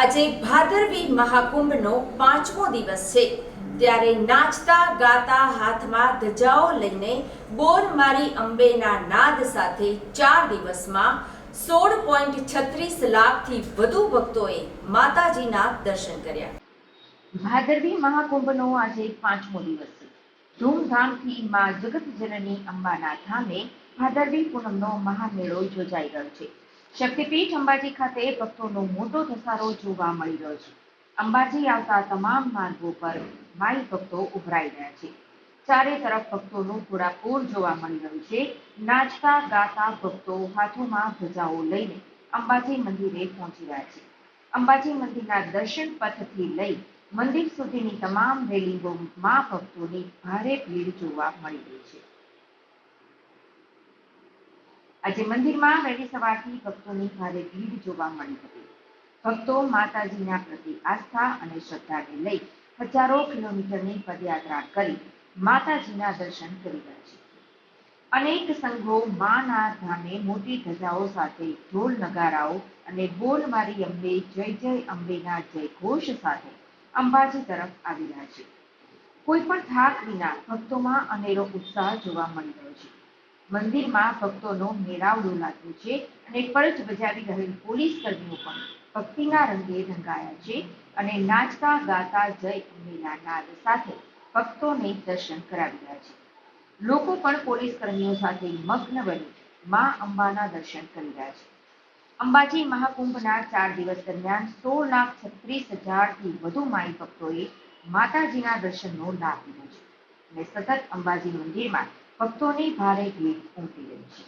આજે ભાદરવી મહાકુંભનો પાંચમો દિવસ છે. ત્યારે નાચતા, ગાતા, હાથમાં ધજાઓ લઈને બોર મારી અંબેના નાદ સાથે ચાર દિવસમાં સોળ પોઈન્ટ છત્રીસ લાખથી વધુ ભક્તોએ માતાજીના દર્શન કર્યા. ભાદરવી મહાકુંભનો આજે પાંચમો દિવસ છે. ધૂમધામથી મા જગત જનની અંબાના ધામે ભાદરવી પૂનમનો મહામેળો યોજાઈ રહ્યો છે. શક્તિપીઠ અંબાજી ખાતે ભક્તોનો મોટો ધસારો જોવા મળી રહ્યો છે. અંબાજી આવતા તમામ માર્ગો પર માઈ ભક્તો ઉભરાઈ રહ્યા છે. ચારે તરફ ભક્તોનું ઘોડાપૂર જોવા મળી રહ્યું છે. નાચતા, ગાતા ભક્તો હાથોમાં ધજાઓ લઈને અંબાજી મંદિરે પહોંચી રહ્યા છે. અંબાજી મંદિરના દર્શન પથથી લઈ મંદિર સુધીની તમામ રેલિંગોમાં ભક્તોની ભારે ભીડ જોવા મળી રહી છે. આજે મંદિરમાં વહેલી સવારથી ભક્તોની ભારે ભીડ જોવા મળી હતી. ભક્તો માતાજીના પ્રતિ આસ્થા અને શ્રદ્ધાને લઈ હજારો કિલોમીટરની પદયાત્રા કરી માતાજીના દર્શન કરી રહ્યા છે. અનેક સંઘો માના ધામે મોટી ધજાઓ સાથે ઢોલ નગારાઓ અને બોલ મારી અંબે, જય જય અંબેના જય ઘોષ સાથે અંબાજી તરફ આવી રહ્યા છે. કોઈ પણ થાક વિના ભક્તોમાં અનેરો ઉત્સાહ જોવા મળી રહ્યો છે. મંદિરમાં ભક્તોનો મેળાવડો લાગ્યો છે અને ફરજ બજાવી રહેલ પોલીસ કર્મીઓ પણ ભક્તિના રંગે રંગાયા છે અને નાચતા, ગાતા જય અંબેના નાદ સાથે ભક્તોને દર્શન કરાવી રહ્યા છે. લોકો પણ પોલીસ કર્મીઓ સાથે મગ્ન બની મા અંબાના દર્શન કરી રહ્યા છે. અંબાજી મહાકુંભના ચાર દિવસ દરમિયાન સોળ લાખ છત્રીસ હજારથી વધુ માઈ ભક્તોએ માતાજીના દર્શનનો લાભ લીધો છે. અને સતત અંબાજી મંદિરમાં ભક્તોની ભારે ભીડ ઉમટી રહી છે.